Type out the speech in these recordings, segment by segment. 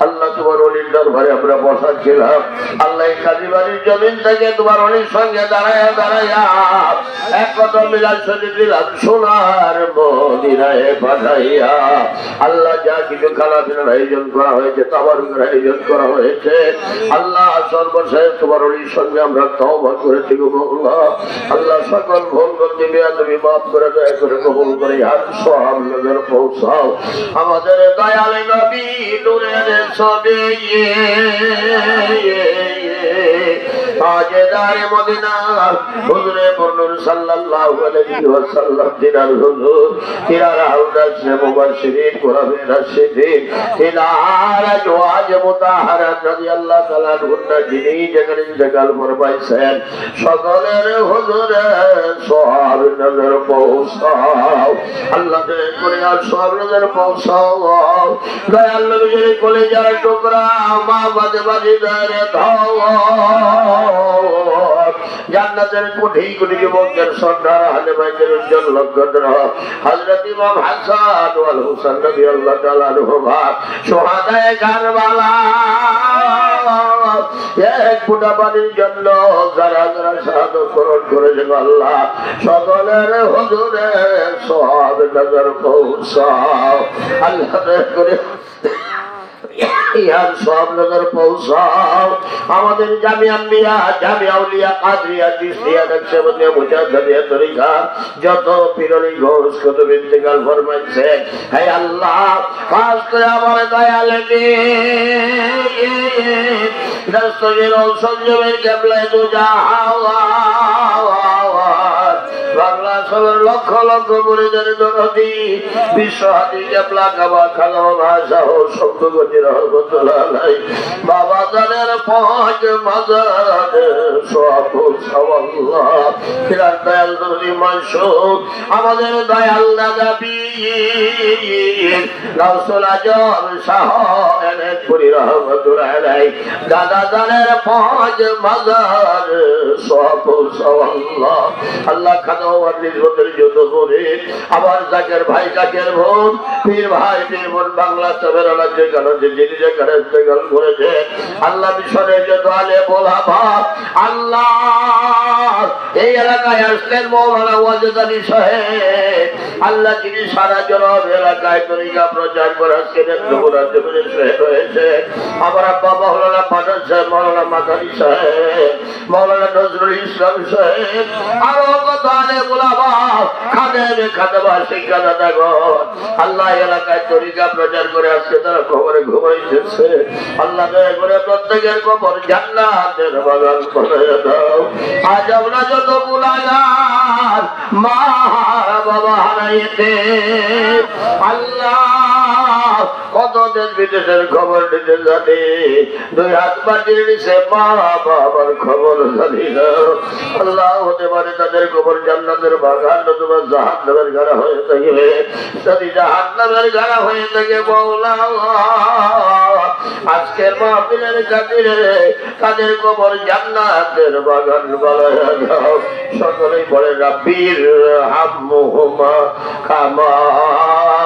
আল্লাহ তোমার সঙ্গে যা কিছু খানাপিনার আয়োজন করা হয়েছে, তাবারুকের আয়োজন করা হয়েছে, আল্লাহ সর্বশেষ তোমার অলির সঙ্গে আমরা তওবা করেছি আল্লাহ সকল ভুল করতে তুমি মাফ করে, দয়া করে কবুল করে আর সব নজর পৌঁছাও আমাদের দয়াল নবী নূরের সবে তাজেদার মদিনা হুজুরে সাল্লাল্লাহু আলাইহি ওয়াসাল্লাম দিনার হুজুর মুতাহারা তাআলা যিনি সকলের হুজুরে সব নজর পৌঁছাও। আল্লাহ দয়া করে আর সব নজর পৌঁছাও। দয়াল নবীর কলেজার টুকরা মা বাদে বাদে দয়ারে ধাও জান্নাতের কোটি কোটি যুবকদের সর্দার আহলে বাইতের উজ্জ্বল লক্ষ্য হযরত ইমাম হাসান ওয়াল হুসাইন রাদিয়াল্লাহু তাআলা আনহুমা সুহাদায়ে কারবালা। এক ফুটা পানির জন্য যারা যারা শাহাদত বরণ করেছে আল্লাহ, সকলের হুজুরে সব নজর পৌঁছাও। আল্লাহ করে ইহার সব নজর পৌঁছাও। আমাদের জামিয়া মিয়া জামিয়া উলিয়া, কাদরিয়া চিশতিয়া নকশবন্দিয়া মুজাদ্দিয়া তরিকা যত পীরনি ঘোষ কত বিন্তিকাল ফরমাইছে। হে আল্লাহ খাস করে আমার দয়াল দস্তগীর সঞ্জমের কেবলায় দু বাংলা সবের লক্ষ লক্ষ মুড়িদের দরদি বিশ্ব হাতি কেবলা কাবা খাগাও ভাষা ও শব্দ গতি রহমতুল্লাহ বাবা জানের মাজার আমাদের দয়াল দাদা জানের পঞ্চ মাজার আল্লাহ আবার জাকের ভাই জাকের বোন, পীর ভাই পীর বোন, বাংলা গেল যে যেখানে ইস্তেগল করেছে, আল্লাহ যে বলা ভাব আল্লাহ আল্লাহ এই এলাকায় আসলেন মৌলানা ওয়াজেদানি সাহেব। আল্লাহ যিনি সারা জনব এলাকায় তরিকা প্রচার করে আজকে নেত্রকোনার হয়েছে। আমার আব্বা মৌলানা পাঠান সাহেব, মৌলানা মাদানি সাহেব, মৌলানা নজরুল ইসলাম সাহেব। আরও কত আলে গোলাবা খাদেবে খাদেবা শিক্ষাদাতা গণ আল্লাহ এলাকায় তরিকা প্রচার করে আজকে তারা খবরে ঘুমাইতেছে। আল্লাহ করে প্রত্যেকের খবর জান্নাতের বাগান করে দাও। আজ আমরা যত গুলাগার মা বাবা হারাইতে আল্লাহ, কত দেশ বিদেশের খবর দুই হাত পাঠিয়ে দিছে মা বাবার খবর জানি না। আল্লাহ হতে পারে তাদের খবর জান্নাতের বাগান নতুবা জাহান নামের গাড়া হয়ে থাকবে। যদি জাহান নামের গাড়া হয়ে থাকে বৌলা আজকের মাহফিলের খাতিরে তাদের কবর জান্নাতের বাগান দাও সকলেই বলে রাব্বির হাম্মুহুমা কামা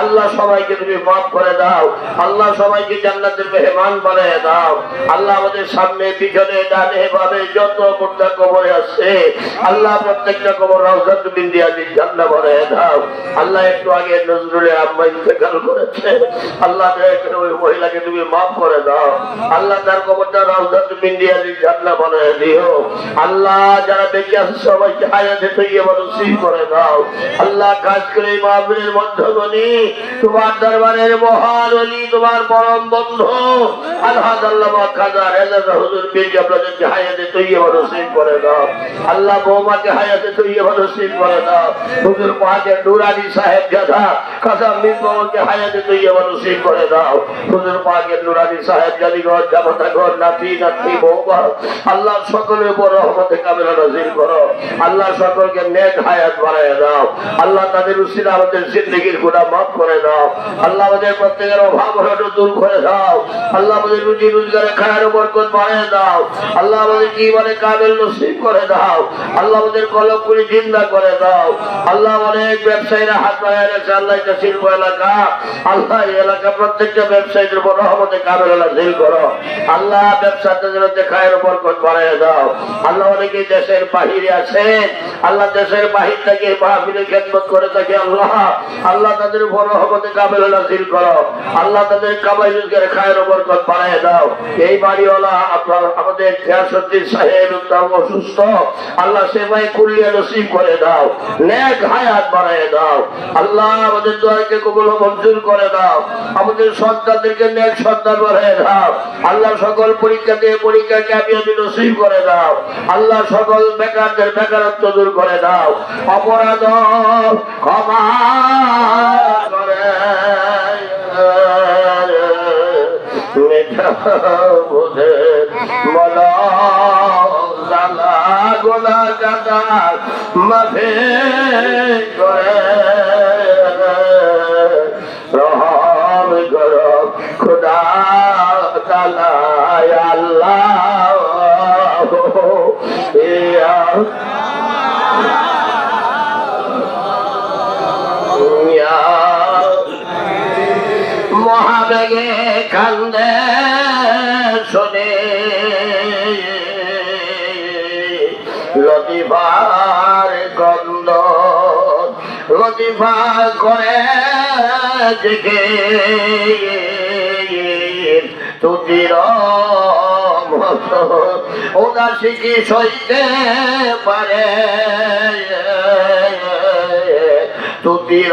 আল্লাহ সবাইকে তুমি মাফ করে দাও। আল্লাহ সবাইকে জান্নাতের মেহমান বানিয়ে দাও। আল্লাহ আমাদের সামনে, পিছনে, ডানে, বামে যত মুদ্রা কবরে আছে, আল্লাহ প্রত্যেকটা কবর রওজা তুমি দিন জান্নাত বানিয়ে দাও। আল্লাহ একটু আগে নজরুলের আম্মা ইন্তেকাল করেছে। আল্লাহ ওই মহিলাকে তুমি মাফ করে দাও। আল্লাহ তার কবরটা রওজা তুমি দিয়া দিন জান্নাত বানিয়ে দিও। আল্লাহ যারা বেঁচে আছে, সবাইকে হায়াতে তৈরি করে দাও। আল্লাহ কাজ করে এই মাহফিলের আল্লাহ আল্লাহ সকলের উপর রহমতে কামেলা নজির করো। আল্লাহ সকলকে নেক হায়াত বাড়ায় দাও। আল্লাহ তাদের উচিত আমাদের জিন্দগির গুণা মাফ করে দাও। আল্লাহ আমাদের প্রত্যেকের অভাব হটো দূর করে দাও। আল্লাহ আমাদের রুজি রোজগারে খায়ের বরকত বাড়ায় দাও। আল্লাহ আমাদের জীবনে কামেল নসিব করে দাও। আল্লাহ আমাদের কলম জিন্দা করে দাও। আল্লাহ অনেক ব্যবসায়ীরা হাত বাড়ায় আল্লাহ এটা শিল্প এলাকা। আল্লাহ এই এলাকা প্রত্যেকটা ব্যবসায়ীদের উপর রহমতে কামেল নাজিল করো। আল্লাহ ব্যবসাতে যেন খায়ের বরকত বাড়ায় দাও। আল্লাহ অনেকে দেশের বাহিরে আছেন। আল্লাহ দেশের বাহির থেকে মাহফিলে খেদমত করে থাকে আল্লাহ। আল্লাহ তাদের উপর রহমতে কামেল নাজিল করো। আল্লাহ তাদের কামাই রোজগার, খায়ের বরকত বাড়ায় দাও। এই বাড়িওয়ালা আপনার আমাদের খেয়াসুদ্দিন সাহেব উত্তম অসুস্থ। আল্লাহ সেবাই কুলিয়ে নসিব করে দাও। নেক হায়াত বাড়ায় দাও। আল্লাহ আমাদের দোয়াকে কবুল মঞ্জুর করে দাও। আমাদের সন্তানদেরকে নেক সন্তান বাড়ায় দাও। আল্লাহ সকল পরীক্ষা দিয়ে পরীক্ষা ক্যাবিয়াবি নসিব করে দাও। আল্লাহ সকল বেকারদের বেকারত্ব দূর করে দাও। অপরাধ ক্ষমা বুঝে বলো জালা গোলা জাদা মাফে করে রহম করো খুদা তালা আল্লাহ ইয়া ইয়া মহাবেগে কান্দে শোনে। লতিফার গন্ধ লতিফা করে দেখে তুতির উদাসী কি সইতে পারে? তুতির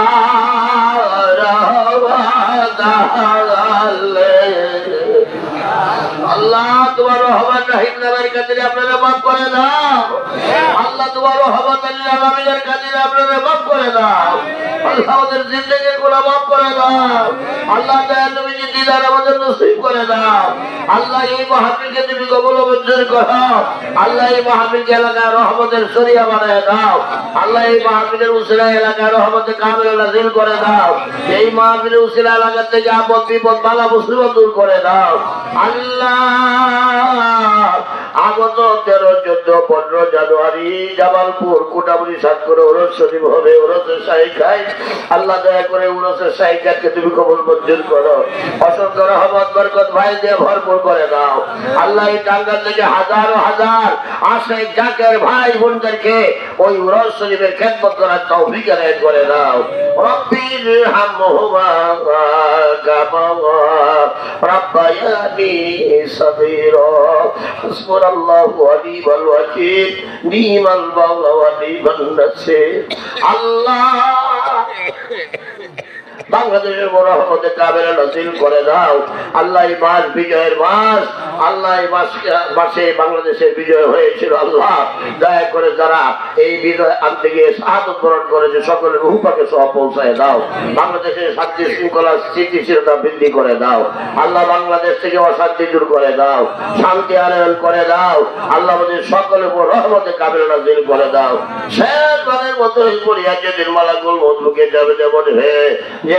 আল্লাহ তোমার রহমত আল্লাহ আমাদের এই মাহফিলকে এলাকায় রহমতের সরিয়া বানায় দাও, আল্লাহ এই মাহফিলের উসিলা এলাকায় রহমতের কামিল নাজিল করে দাও, এই মাহফিলের উসিলা এলাকা থেকে আপদ বিপদ বালা মুসিবত দূর করে দাও, আল্লাহ আগত তেরো, চোদ্দ, পনেরো জানুয়ারি জামালপুর কোটাবুড়ি করে ওরস শরীফ হবে, ওরসের সাইকায় আল্লাহ দয়া করে ওরসের সাইকাকে তুমি কবল মঞ্জুর করো। অসংখ্য রহমত, বরকত ভাই দিয়ে ভরপুর করে দাও। আল্লাহ এই টাঙ্গাল থেকে হাজারো হাজার আশাই জাকের ভাই বোনদেরকে ওই ওরস শরীফের খেদমত করার তাও আদায় করে দাও। রব্বির হামহুমা গাবা রব্বায়ানি সাবিরা حسبنا الله ونعم الوكيل نعم المولى ونعم النصير الله বাংলাদেশের বড় রহমতে কাবেরা নসিল করে দাও। আল্লাহ মাস বিজয়ের মাস। আল্লাহ মাস বাংলাদেশের বিজয় হয়েছিল আল্লাহ। দয়া করে যারা এই বিজয় আনতে গিয়ে সাহায্য গ্রহণ করেছে, সকলের রূপাকে সহ পৌঁছায় দাও। বাংলাদেশের শান্তি শৃঙ্খলা স্থিতিশীলতা বৃদ্ধি করে দাও। আল্লাহ বাংলাদেশ থেকে অশান্তি দূর করে দাও। শান্তি আনয়ন করে দাও। আল্লাহ আমাদের সকলের উপর রহমতে কাবেরা নসিল করে দাও। শেষ বারের মতো এই পরিয়া যেদিন মালাকুল মধুকে যাবে যেমন হে, যে